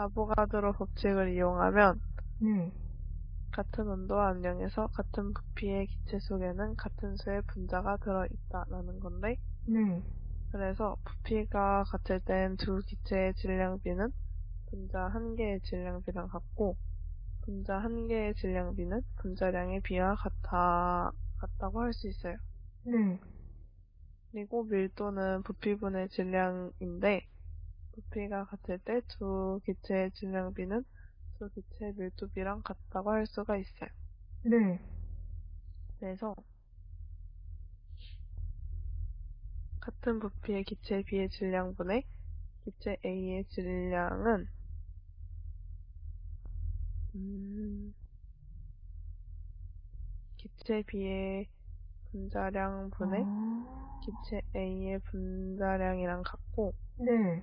아보가드로 법칙을 이용하면 네. 같은 온도와 압력에서 같은 부피의 기체 속에는 같은 수의 분자가 들어있다라는 건데 네. 그래서 부피가 같을 땐 두 기체의 질량비는 분자 한 개의 질량비랑 같고 분자 한 개의 질량비는 분자량의 비와 같아, 같다고 할 수 있어요. 네. 그리고 밀도는 부피분의 질량인데 부피가 같을 때 두 기체의 질량비는 두 기체의 밀도비랑 같다고 할 수가 있어요. 네. 그래서 같은 부피의 기체 B의 질량분의 기체 A의 질량은 음, 기체 B의 분자량분의 아. 기체 A의 분자량이랑 같고 네.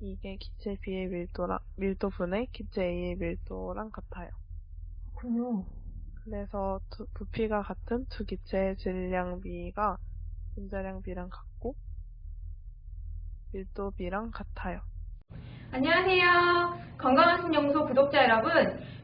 이게 기체 B의 밀도랑 밀도 분의 기체 A의 밀도랑 같아요. 그렇군요. 그래서 두- 부피가 같은 두 기체의 질량비가 분자량비랑 같고 밀도비랑 같아요. 안녕하세요. 건강한 신영소 구독자 여러분.